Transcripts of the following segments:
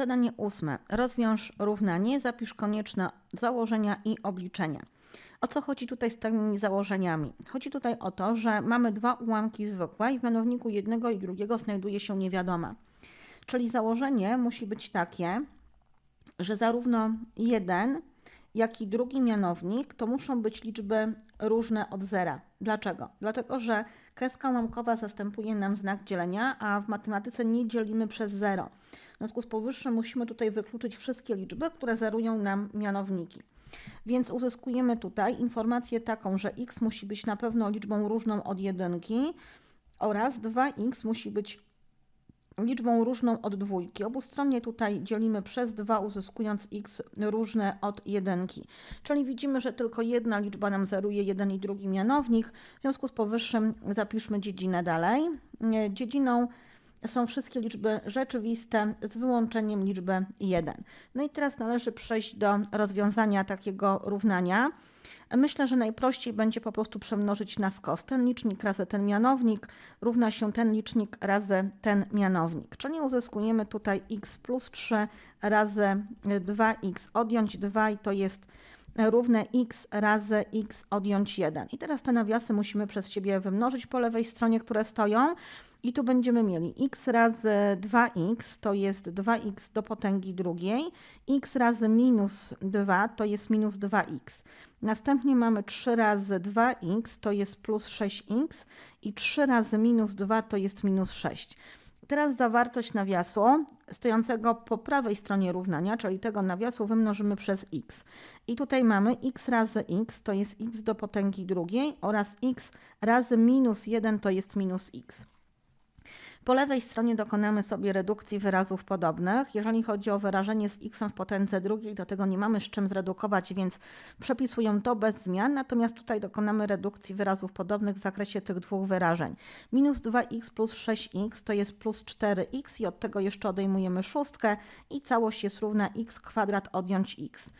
Zadanie ósme. Rozwiąż równanie, zapisz konieczne założenia i obliczenia. O co chodzi tutaj z tymi założeniami? Chodzi tutaj o to, że mamy dwa ułamki zwykłe i w mianowniku jednego i drugiego znajduje się niewiadoma. Czyli założenie musi być takie, że zarówno jeden, jak i drugi mianownik to muszą być liczby różne od zera. Dlaczego? Dlatego, że kreska ułamkowa zastępuje nam znak dzielenia, a w matematyce nie dzielimy przez zero. Związku z powyższym musimy tutaj wykluczyć wszystkie liczby, które zerują nam mianowniki. Więc uzyskujemy tutaj informację taką, że x musi być na pewno liczbą różną od jedynki oraz 2x musi być liczbą różną od dwójki. Obustronnie tutaj dzielimy przez 2, uzyskując x różne od jedynki. Czyli widzimy, że tylko jedna liczba nam zeruje jeden i drugi mianownik. W związku z powyższym zapiszmy dziedzinę dalej. Dziedziną są wszystkie liczby rzeczywiste z wyłączeniem liczby 1. No i teraz należy przejść do rozwiązania takiego równania. Myślę, że najprościej będzie po prostu przemnożyć na skos. Ten licznik razy ten mianownik równa się ten licznik razy ten mianownik. Czyli uzyskujemy tutaj x plus 3 razy 2x odjąć 2 i to jest równe x razy x odjąć 1. I teraz te nawiasy musimy przez siebie wymnożyć po lewej stronie, które stoją. I tu będziemy mieli x razy 2x to jest 2x do potęgi drugiej, x razy minus 2 to jest minus 2x. Następnie mamy 3 razy 2x to jest plus 6x i 3 razy minus 2 to jest minus 6. Teraz zawartość nawiasu stojącego po prawej stronie równania, czyli tego nawiasu wymnożymy przez x. I tutaj mamy x razy x to jest x do potęgi drugiej oraz x razy minus 1 to jest minus x. Po lewej stronie dokonamy sobie redukcji wyrazów podobnych. Jeżeli chodzi o wyrażenie z x w potędze drugiej, to tego nie mamy z czym zredukować, więc przepisuję to bez zmian. Natomiast tutaj dokonamy redukcji wyrazów podobnych w zakresie tych dwóch wyrażeń. Minus 2x plus 6x to jest plus 4x i od tego jeszcze odejmujemy szóstkę i całość jest równa x kwadrat odjąć x.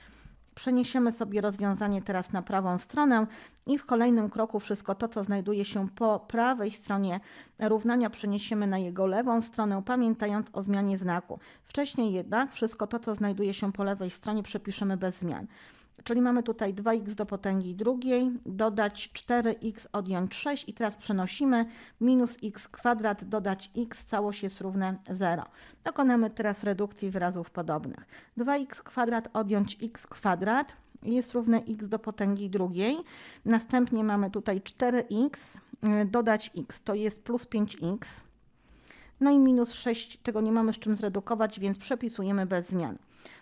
Przeniesiemy sobie rozwiązanie teraz na prawą stronę i w kolejnym kroku wszystko to, co znajduje się po prawej stronie równania, przeniesiemy na jego lewą stronę, pamiętając o zmianie znaku. Wcześniej jednak wszystko to, co znajduje się po lewej stronie, przepiszemy bez zmian. Czyli mamy tutaj 2x do potęgi drugiej, dodać 4x, odjąć 6 i teraz przenosimy minus x kwadrat, dodać x, całość jest równe 0. Dokonamy teraz redukcji wyrazów podobnych. 2x kwadrat odjąć x kwadrat jest równe x do potęgi drugiej. Następnie mamy tutaj 4x, y, dodać x, to jest plus 5x. No i minus 6, tego nie mamy z czym zredukować, więc przepisujemy bez zmian.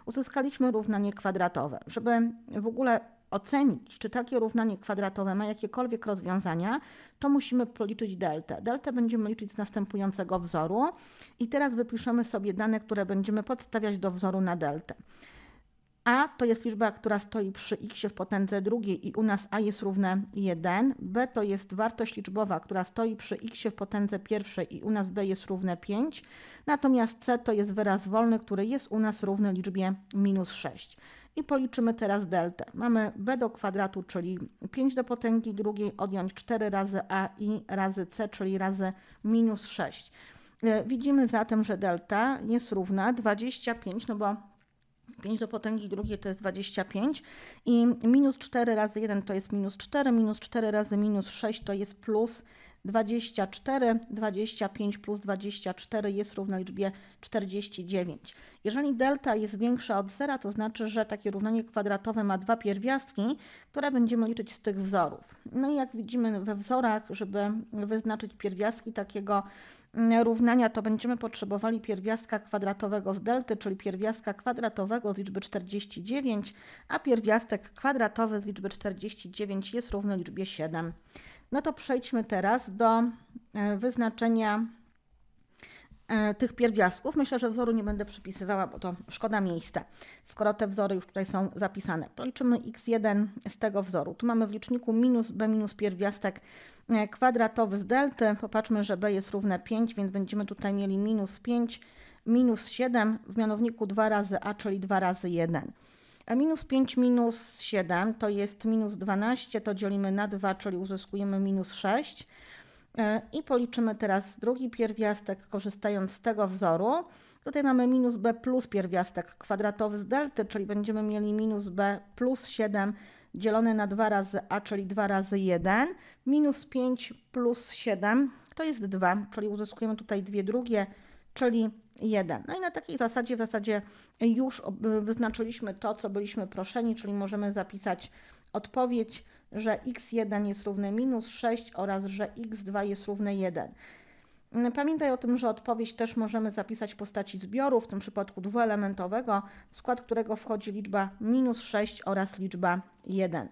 Uzyskaliśmy równanie kwadratowe. Żeby w ogóle ocenić, czy takie równanie kwadratowe ma jakiekolwiek rozwiązania, to musimy policzyć deltę. Deltę będziemy liczyć z następującego wzoru i teraz wypiszemy sobie dane, które będziemy podstawiać do wzoru na deltę. A to jest liczba, która stoi przy x w potędze drugiej i u nas a jest równe 1. B to jest wartość liczbowa, która stoi przy x w potędze pierwszej i u nas b jest równe 5. Natomiast c to jest wyraz wolny, który jest u nas równy liczbie minus 6. I policzymy teraz deltę. Mamy b do kwadratu, czyli 5 do potęgi drugiej, odjąć 4 razy a i razy c, czyli razy minus 6. E, widzimy zatem, że delta jest równa 25, no bo 5 do potęgi drugiej to jest 25 i minus 4 razy 1 to jest minus 4, minus 4 razy minus 6 to jest plus 24, 25 plus 24 jest równe liczbie 49. Jeżeli delta jest większa od zera, to znaczy, że takie równanie kwadratowe ma dwa pierwiastki, które będziemy liczyć z tych wzorów. No i jak widzimy we wzorach, żeby wyznaczyć pierwiastki takiego równania, to będziemy potrzebowali pierwiastka kwadratowego z delty, czyli pierwiastka kwadratowego z liczby 49, a pierwiastek kwadratowy z liczby 49 jest równy liczbie 7. No to przejdźmy teraz do e, wyznaczenia tych pierwiastków. Myślę, że wzoru nie będę przypisywała, bo to szkoda miejsca, skoro te wzory już tutaj są zapisane. Policzymy x1 z tego wzoru. Tu mamy w liczniku minus b minus pierwiastek e, kwadratowy z delty. Popatrzmy, że b jest równe 5, więc będziemy tutaj mieli minus 5, minus 7 w mianowniku 2 razy a, czyli 2 razy 1. A minus 5 minus 7 to jest minus 12, to dzielimy na 2, czyli uzyskujemy minus 6. E, I policzymy teraz drugi pierwiastek, korzystając z tego wzoru. Tutaj mamy minus b plus pierwiastek kwadratowy z delty, czyli będziemy mieli minus b plus 7 dzielone na 2 razy a, czyli 2 razy 1. Minus 5 plus 7 to jest 2, czyli uzyskujemy tutaj 2 drugie, czyli 1. No i na takiej zasadzie w zasadzie już wyznaczyliśmy to, co byliśmy proszeni, czyli możemy zapisać odpowiedź, że x1 jest równe minus 6 oraz że x2 jest równe 1. Pamiętaj o tym, że odpowiedź też możemy zapisać w postaci zbioru, w tym przypadku dwuelementowego, w skład którego wchodzi liczba minus 6 oraz liczba 1.